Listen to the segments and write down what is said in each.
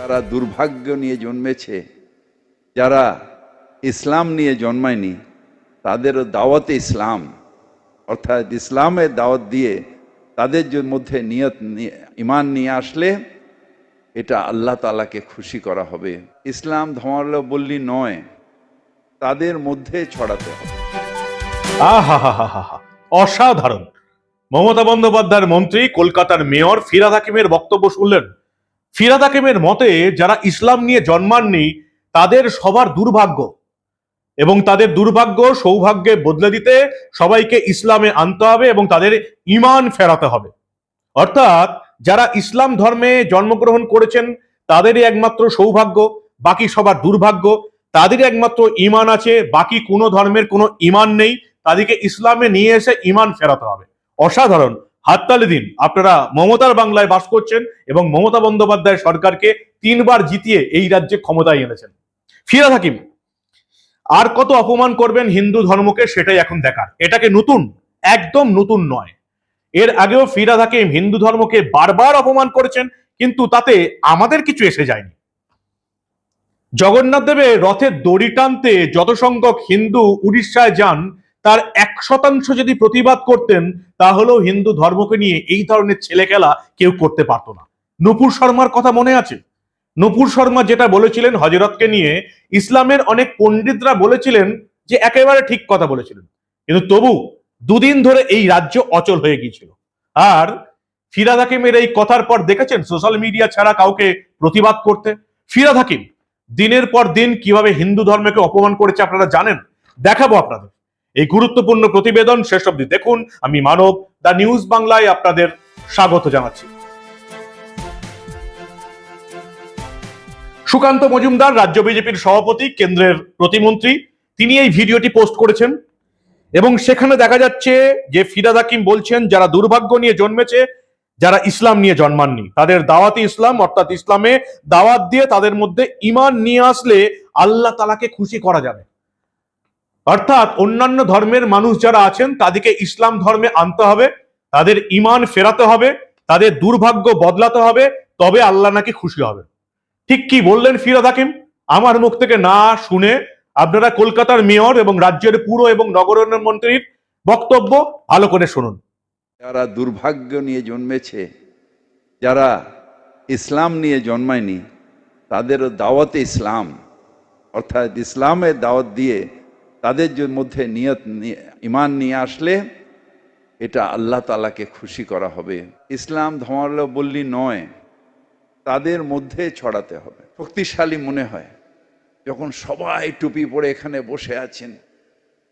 যারা দুর্ভাগ্য নিয়ে জন্মেছে, যারা ইসলাম নিয়ে জন্মায়নি, তাদেরও দাওয়াতে ইসলাম। অর্থাৎ ইসলামের দাওয়াত দিয়ে তাদের মধ্যে নিয়ত নিয়ে- ইমান নিয়ে আসলে এটা আল্লাহ তালাকে খুশি করা হবে। ইসলাম ধর্মাবলম্বী নয়, তাদের মধ্যে ছড়াতে হবে। অসাধারণ। মমতা বন্দ্যোপাধ্যায়ের মন্ত্রী, কলকাতার মেয়র ফিরাদ হাকিমের বক্তব্য শুনলেন। ফিরাদ হাকিমের মতে, যারা ইসলাম নিয়ে জন্মাননি, তাদের সবার দুর্ভাগ্য। এবং তাদের দুর্ভাগ্য, সৌভাগ্যে বদলে দিতে সবাইকে ইসলামে আনতে হবে এবং তাদের ইমান ফেরাতে হবে। অর্থাৎ, যারা ইসলাম ধর্মে জন্মগ্রহণ করেছেন, তাদেরই একমাত্র সৌভাগ্য, বাকি সবার দুর্ভাগ্য। তাদেরই একমাত্র ইমান আছে, বাকি কোনো ধর্মের কোনো ইমান নেই। তাদেরকে ইসলামে নিয়ে এসে ইমান ফেরাতে হবে। অসাধারণ। হাততালি দিন। আপনারা মমতার বাংলায় বাস করছেন এবং মমতা বন্দ্যোপাধ্যায় সরকারকে তিনবার জিতিয়ে এই রাজ্যে ক্ষমতায় এনেছেন। ফিরাদ হাকিম আর কত অপমান করবেন হিন্দু ধর্মকে সেটাই এখন দেখার। এটাকে নতুন, একদম নতুন নয়। এর আগেও ফিরাদ হাকিম হিন্দু ধর্মকে বারবার অপমান করেছেন, কিন্তু তাতে আমাদের কিছু এসে যায়নি। জগন্নাথ দেবের রথের দড়ি টানতে যত সংখ্যক হিন্দু উড়িষ্যায় যান তার এক শতাংশ যদি প্রতিবাদ করতেন, তাহলেও হিন্দু ধর্মকে নিয়ে এই ধরনের ছেলে খেলা কেউ করতে পারতো না। নুপুর শর্মার কথা মনে আছে? নুপুর শর্মা যেটা বলেছিলেন হজরতকে নিয়ে, ইসলামের অনেক পণ্ডিতরা বলেছিলেন যে একেবারে ঠিক কথা বলেছিলেন। কিন্তু তবু দুদিন ধরে এই রাজ্য অচল হয়ে গিয়েছিল। আর ফিরাদ হাকিমের এই কথার পর দেখেছেন, সোশ্যাল মিডিয়া ছাড়া কাউকে প্রতিবাদ করতে? ফিরাদ হাকিম, দিনের পর দিন কীভাবে হিন্দু ধর্মকে অপমান করেছে আপনারা জানেন? দেখাবো আপনাদের। এই গুরুত্বপূর্ণ প্রতিবেদন শেষ অব্দি দেখুন। আমি মানব দা নিউজ বাংলায় আপনাদের স্বাগত জানাচ্ছি। সুকান্ত মজুমদার, রাজ্য বিজেপির সভাপতি, কেন্দ্রের প্রতিমন্ত্রী, তিনি এই ভিডিওটি পোস্ট করেছেন। এবং সেখানে দেখা যাচ্ছে যে ফিরাদ হাকিম বলছেন, যারা দুর্ভাগ্য নিয়ে জন্মেছে, যারা ইসলাম নিয়ে জন্মাননি। তাদের দাওয়াতি ইসলাম, অর্থাৎ ইসলামে দাওয়াত দিয়ে তাদের মধ্যে ইমান নিয়ে আসলে আল্লাহ তালাকে খুশি করা যাবে। অর্থাৎ অন্যান্য ধর্মের মানুষ যারা আছেন, তাদেরকে ইসলাম ধর্মে আনতে হবে, তাদের ইমান ফেরাতে হবে, তাদের দুর্ভাগ্য বদলাতে হবে, তবে আল্লাহ নাকি খুশি হবে। ঠিক কি বললেন ফিরাদ হাকিম? আমার মুখ থেকে না শুনে আপনারা কলকাতার মেয়র এবং রাজ্যের পুর এবং নগরায়ণ মন্ত্রীর বক্তব্য ভালো করে শুনুন। যারা দুর্ভাগ্য নিয়ে জন্মেছে, যারা ইসলাম নিয়ে জন্মায়নি, তাদেরও দাওয়াতে ইসলাম, অর্থাৎ ইসলামের দাওয়াত দিয়ে তাদের যে মধ্যে নিয়ত নিয়ে- ইমান নিয়ে আসলে এটা আল্লাহ তালাকে খুশি করা হবে। ইসলাম ধর্মাবলম্বী নয় তাদের মধ্যে ছড়াতে হবে। শক্তিশালী মনে হয় যখন সবাই টুপি পরে এখানে বসে আছেন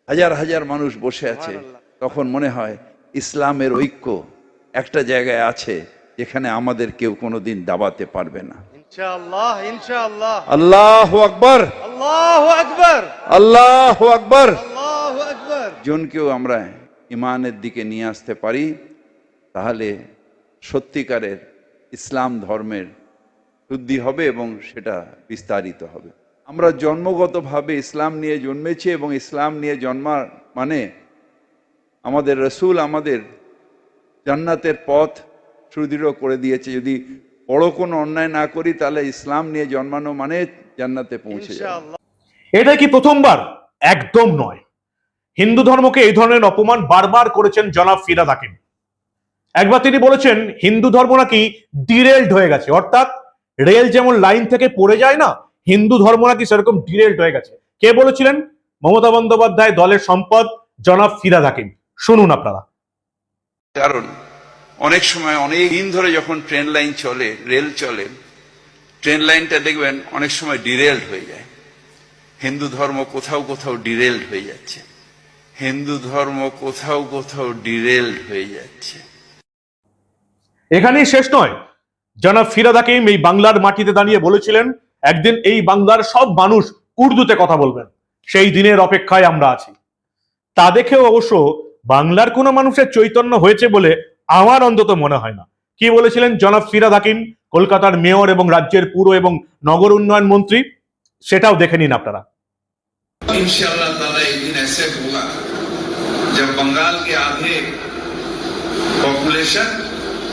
হাজার হাজার মানুষ বসে আছে তখন মনে হয় ইসলামের ঐক্য একটা জায়গায় আছে যেখানে আমাদের কেউ কোনোদিন দাবাতে পারবে না। ইনশাআল্লাহ ইনশাআল্লাহ। আল্লাহ আকবর। আল্লাহু আকবার। আল্লাহ আকবর। আল্লাহু আকবার। জনকেও আমরা ইমানের দিকে নিয়ে আসতে পারি তাহলে সত্যিকারের ইসলাম ধর্মের শুদ্ধি হবে এবং সেটা বিস্তারিত হবে। আমরা জন্মগতভাবে ইসলাম নিয়ে জন্মেছি এবং ইসলাম নিয়ে জন্মার মানে আমাদের রসুল আমাদের জান্নাতের পথ সুদৃঢ় করে দিয়েছে। যদি বড় কোনো অন্যায় না করি তাহলে ইসলাম নিয়ে জন্মানো মানে জান্নাতে পৌঁছে যাবে। এটা কি প্রথমবার? একদম নয়। হিন্দু ধর্মকে এই ধরনের অপমান বারবার করেছেন জনাব ফিরাদ হাকিম। একবার তিনি বলেছেন হিন্দু ধর্ম নাকি ডিরেল্ড হয়ে গেছে। অর্থাৎ রেল যেমন লাইন থেকে পড়ে যায় না হিন্দু ধর্ম নাকি সেরকম ডিরেল্ড হয়ে গেছে। কে বলেছিলেন? মমতা বন্দ্যোপাধ্যায় দলের সম্পদ জনাব ফিরাদ হাকিম। শুনুন আপনারা। কারণ অনেক সময় অনেক দিন ধরে যখন ট্রেন লাইন চলে রেল চলে ট্রেন লাইনটা দেখবেন অনেক সময় ডিরেলড হয়ে যায়। হিন্দু ধর্ম কোথাও কোথাও ডিরেলড হয়ে যাচ্ছে। হিন্দু ধর্ম কোথাও কোথাও ডিরেলড হয়ে যাচ্ছে। এখানেই শেষ নয়। জনাব ফিরাদ হাকিম এই বাংলার মাটিতে দাঁড়িয়ে বলেছিলেন, একদিন এই বাংলার সব মানুষ উর্দুতে কথা বলবেন। সেই দিনের অপেক্ষায় আমরা আছি। তা দেখেও অবশ্য বাংলার কোনো মানুষের চৈতন্য হয়েছে বলে আমার অন্তত মনে হয় না। কি বলেছিলেন জনাব ফিরাদ হাকিম কলকাতার মেয়র এবং রাজ্যের পুর এবং নগর উন্নয়ন মন্ত্রী সেটাও দেখে নিন আপনারা इंशाल्लाह ताला एक दिन ऐसे होगा जब बंगाल के आधे पॉपुलेशन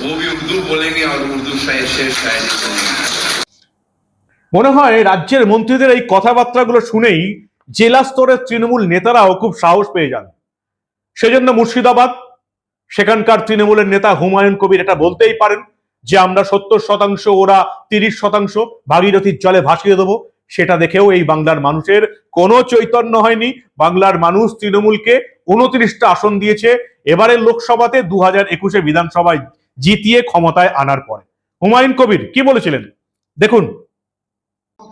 वो भी उर्दू बोलेंगे और उर्दू शायर शेर शायरी करेंगे মনে হয় রাজ্যের মন্ত্রীদের এই কথাবার্তাগুলো শুনেই জেলা স্তরের তৃণমূল নেতারাও খুব সাহস পেয়ে যান সেজন্য মুর্শিদাবাদ সেখানকার তৃণমূলের নেতা হুমায়ুন কবির এটা বলতেই পারেন যে আমরা সত্তর শতাংশ, ওরা তিরিশ শতাংশ ভাগীরথীর জলে ভাসিয়ে দেবো। সেটা দেখেও এই বাংলার মানুষের কোনো চৈতন্য হয়নি। বাংলার মানুষ তৃণমূলকে উনত্রিশটা আসন দিয়েছে। এবারের লোকসভাতে দু হাজার একুশে বিধানসভায় জিতিয়ে ক্ষমতায় আনার পরে। হুমায়ুন কবির, কি বলেছিলেন? দেখুন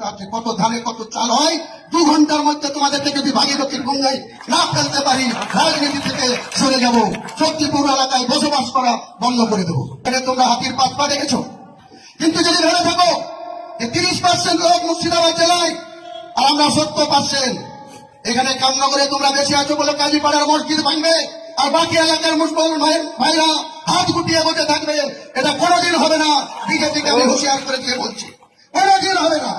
আছে, কত ধানে কত চাল হয়? দু ঘণ্টার মধ্যে তোমাদের থেকে যদি ভাগীরথীর গঙ্গায় না ফেলতে পারি, রাজনীতি থেকে সরে যাব, শক্তিপুর এলাকায় বসবাস করা বন্ধ করে দেবো। এখানে তোমরা হাতির পাত পা দেখেছ? কিন্তু যদি ভেবে থাকো যে তিরিশ পার্সেন্ট লোক মুর্শিদাবাদ জেলায়, আর আমরা সত্তর পার্সেন্ট এখানে কামনগরে তোমরা বেশি আছো বলে কাজীপাড়ার মসজিদ ভাঙবে, আর বাকি এলাকার মুসলমান ভাই ভাইরা হাত গুটিয়ে বসে থাকবে, এটা কোনোদিন হবে না। বিজেপিকে আমি হুঁশিয়ার করে দিয়ে বলছি, কোনোদিন হবে না।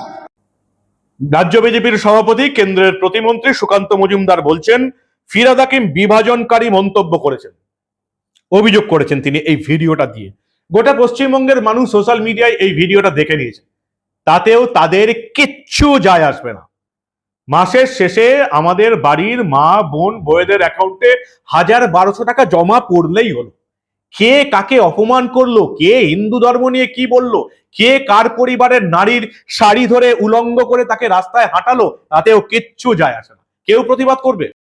রাজ্য বিজেপির সভাপতি, কেন্দ্রের প্রতিমন্ত্রী সুকান্ত মজুমদার বলছেন, ফিরাদ হাকিম বিভাজনকারী মন্তব্য করেছেন। অভিযোগ করেছেন তিনি এই ভিডিওটা দিয়ে। গোটা পশ্চিমবঙ্গের মানুষ সোশ্যাল মিডিয়ায় এই ভিডিওটা দেখে নিয়েছে। তাতেও তাদের কিচ্ছু যায় আসবে না। মাসের শেষে আমাদের বাড়ির মা, বোন বউদের অ্যাকাউন্টে হাজার বারোশো টাকা জমা পড়লেই হলো। কে কাকে অপমান করল, কে হিন্দু ধর্ম নিয়ে কি বলল কে কার পরিবারের নারীর শাড়ি ধরে উলঙ্গ করে তাকে রাস্তায় হাঁটালো, তাতেও কিচ্ছু যায় আসে না। কেউ প্রতিবাদ করবে?